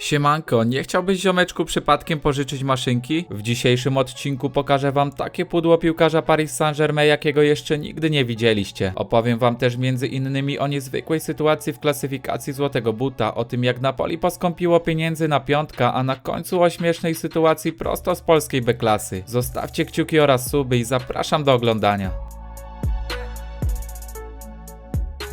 Siemanko, nie chciałbyś ziomeczku przypadkiem pożyczyć maszynki? W dzisiejszym odcinku pokażę wam takie pudło piłkarza Paris Saint-Germain, jakiego jeszcze nigdy nie widzieliście. Opowiem wam też między innymi o niezwykłej sytuacji w klasyfikacji Złotego Buta, o tym jak Napoli poskąpiło pieniędzy na piątka, a na końcu o śmiesznej sytuacji prosto z polskiej B-klasy. Zostawcie kciuki oraz suby i zapraszam do oglądania.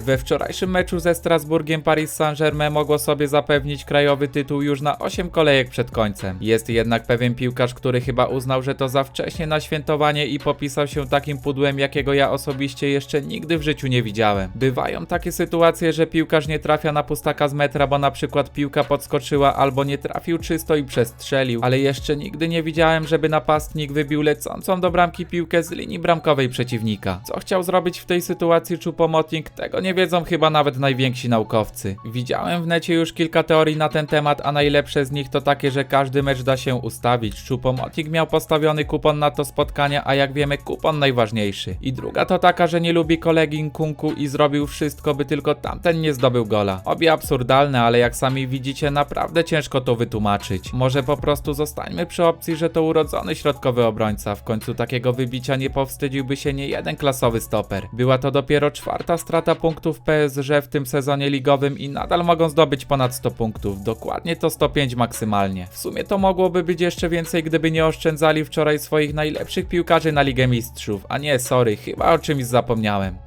We wczorajszym meczu ze Strasburgiem Paris Saint-Germain mogło sobie zapewnić krajowy tytuł już na 8 kolejek przed końcem. Jest jednak pewien piłkarz, który chyba uznał, że to za wcześnie na świętowanie i popisał się takim pudłem, jakiego ja osobiście jeszcze nigdy w życiu nie widziałem. Bywają takie sytuacje, że piłkarz nie trafia na pustaka z metra, bo na przykład piłka podskoczyła albo nie trafił czysto i przestrzelił, ale jeszcze nigdy nie widziałem, żeby napastnik wybił lecącą do bramki piłkę z linii bramkowej przeciwnika. Co chciał zrobić w tej sytuacji Choupo-Moting, tego nie wiedzą chyba nawet najwięksi naukowcy. Widziałem w necie już kilka teorii na ten temat, a najlepsze z nich to takie, że każdy mecz da się ustawić. Choupo-Moting miał postawiony kupon na to spotkanie, a jak wiemy kupon najważniejszy. I druga to taka, że nie lubi kolegi Nkunku i zrobił wszystko, by tylko tamten nie zdobył gola. Obie absurdalne, ale jak sami widzicie, naprawdę ciężko to wytłumaczyć. Może po prostu zostańmy przy opcji, że to urodzony środkowy obrońca. W końcu takiego wybicia nie powstydziłby się nie jeden klasowy stoper. Była to dopiero czwarta strata punktów PSG w tym sezonie ligowym i nadal mogą zdobyć ponad 100 punktów. Dokładnie to 105 maksymalnie. W sumie to mogłoby być jeszcze więcej, gdyby nie oszczędzali wczoraj swoich najlepszych piłkarzy na Ligę Mistrzów. A nie, sorry, chyba o czymś zapomniałem.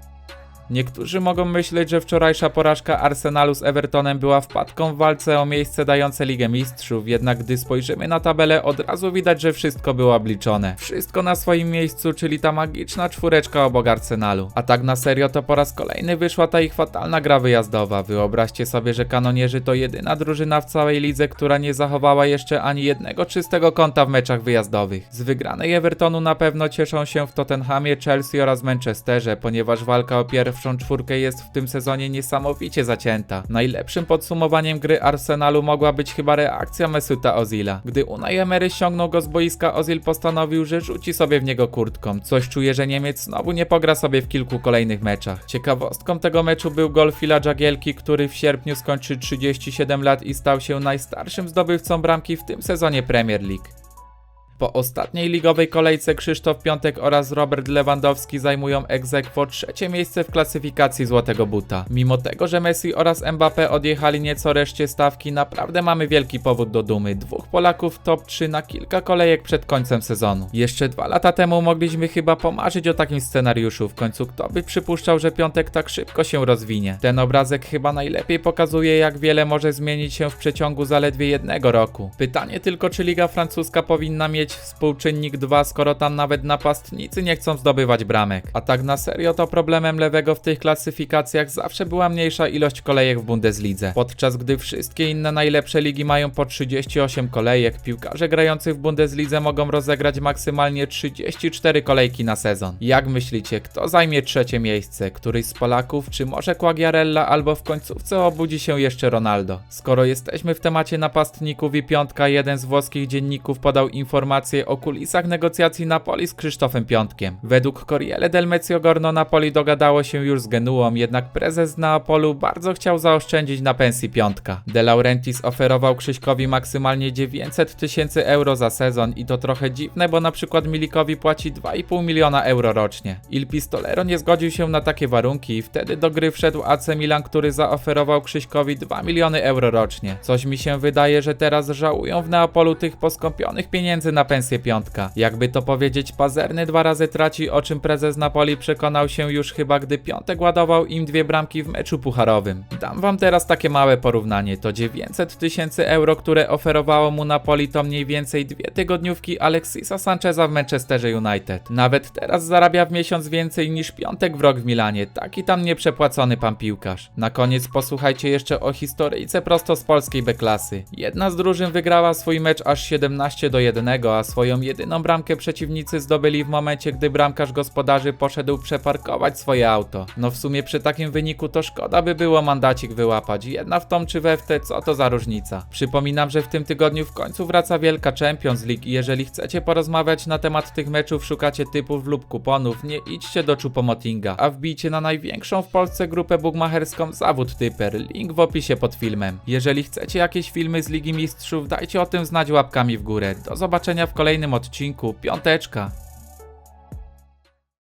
Niektórzy mogą myśleć, że wczorajsza porażka Arsenalu z Evertonem była wpadką w walce o miejsce dające Ligę Mistrzów, jednak gdy spojrzymy na tabelę, od razu widać, że wszystko było obliczone. Wszystko na swoim miejscu, czyli ta magiczna czwóreczka obok Arsenalu. A tak na serio to po raz kolejny wyszła ta ich fatalna gra wyjazdowa. Wyobraźcie sobie, że kanonierzy to jedyna drużyna w całej lidze, która nie zachowała jeszcze ani jednego czystego kąta w meczach wyjazdowych. Z wygranej Evertonu na pewno cieszą się w Tottenhamie, Chelsea oraz Manchesterze, ponieważ walka o pierwszą czwórkę jest w tym sezonie niesamowicie zacięta. Najlepszym podsumowaniem gry Arsenalu mogła być chyba reakcja Mesuta Ozila. Gdy Unai Emery ściągnął go z boiska, Ozil postanowił, że rzuci sobie w niego kurtką. Coś czuje, że Niemiec znowu nie pogra sobie w kilku kolejnych meczach. Ciekawostką tego meczu był gol Fila Jagielki, który w sierpniu skończy 37 lat i stał się najstarszym zdobywcą bramki w tym sezonie Premier League. Po ostatniej ligowej kolejce Krzysztof Piątek oraz Robert Lewandowski zajmują ex aequo trzecie miejsce w klasyfikacji Złotego Buta. Mimo tego, że Messi oraz Mbappé odjechali nieco reszcie stawki, naprawdę mamy wielki powód do dumy. Dwóch Polaków top 3 na kilka kolejek przed końcem sezonu. Jeszcze dwa lata temu mogliśmy chyba pomarzyć o takim scenariuszu. W końcu kto by przypuszczał, że Piątek tak szybko się rozwinie. Ten obrazek chyba najlepiej pokazuje, jak wiele może zmienić się w przeciągu zaledwie jednego roku. Pytanie tylko, czy Liga Francuska powinna mieć współczynnik 2, skoro tam nawet napastnicy nie chcą zdobywać bramek. A tak na serio to problemem lewego w tych klasyfikacjach zawsze była mniejsza ilość kolejek w Bundeslidze. Podczas gdy wszystkie inne najlepsze ligi mają po 38 kolejek, piłkarze grający w Bundeslidze mogą rozegrać maksymalnie 34 kolejki na sezon. Jak myślicie, kto zajmie trzecie miejsce? Któryś z Polaków, czy może Quagliarella, albo w końcówce obudzi się jeszcze Ronaldo? Skoro jesteśmy w temacie napastników i piątka, jeden z włoskich dzienników podał informację o kulisach negocjacji Napoli z Krzysztofem Piątkiem. Według Corriere del Mezzogiorno Napoli dogadało się już z Genuą, jednak prezes Neapolu bardzo chciał zaoszczędzić na pensji Piątka. De Laurentiis oferował Krzyśkowi maksymalnie 900 tysięcy euro za sezon i to trochę dziwne, bo na przykład Milikowi płaci 2,5 miliona euro rocznie. Il Pistolero nie zgodził się na takie warunki i wtedy do gry wszedł AC Milan, który zaoferował Krzyśkowi 2 miliony euro rocznie. Coś mi się wydaje, że teraz żałują w Neapolu tych poskąpionych pieniędzy na pensję piątka. Jakby to powiedzieć, pazerny dwa razy traci, o czym prezes Napoli przekonał się już chyba, gdy piątek ładował im dwie bramki w meczu pucharowym. Dam wam teraz takie małe porównanie. To 900 tysięcy euro, które oferowało mu Napoli, to mniej więcej dwie tygodniówki Alexisa Sancheza w Manchesterze United. Nawet teraz zarabia w miesiąc więcej niż piątek w rok w Milanie. Taki tam nieprzepłacony pan piłkarz. Na koniec posłuchajcie jeszcze o historyjce prosto z polskiej B-klasy. Jedna z drużyn wygrała swój mecz aż 17 do 1, a swoją jedyną bramkę przeciwnicy zdobyli w momencie, gdy bramkarz gospodarzy poszedł przeparkować swoje auto. No w sumie przy takim wyniku to szkoda by było mandacik wyłapać. Jedna w tom czy we w te, co to za różnica. Przypominam, że w tym tygodniu w końcu wraca wielka Champions League i jeżeli chcecie porozmawiać na temat tych meczów, szukacie typów lub kuponów, nie idźcie do Chupomotinga, a wbijcie na największą w Polsce grupę bugmacherską Zawód Typer. Link w opisie pod filmem. Jeżeli chcecie jakieś filmy z Ligi Mistrzów, dajcie o tym znać łapkami w górę. Do zobaczenia w kolejnym odcinku. Piąteczka.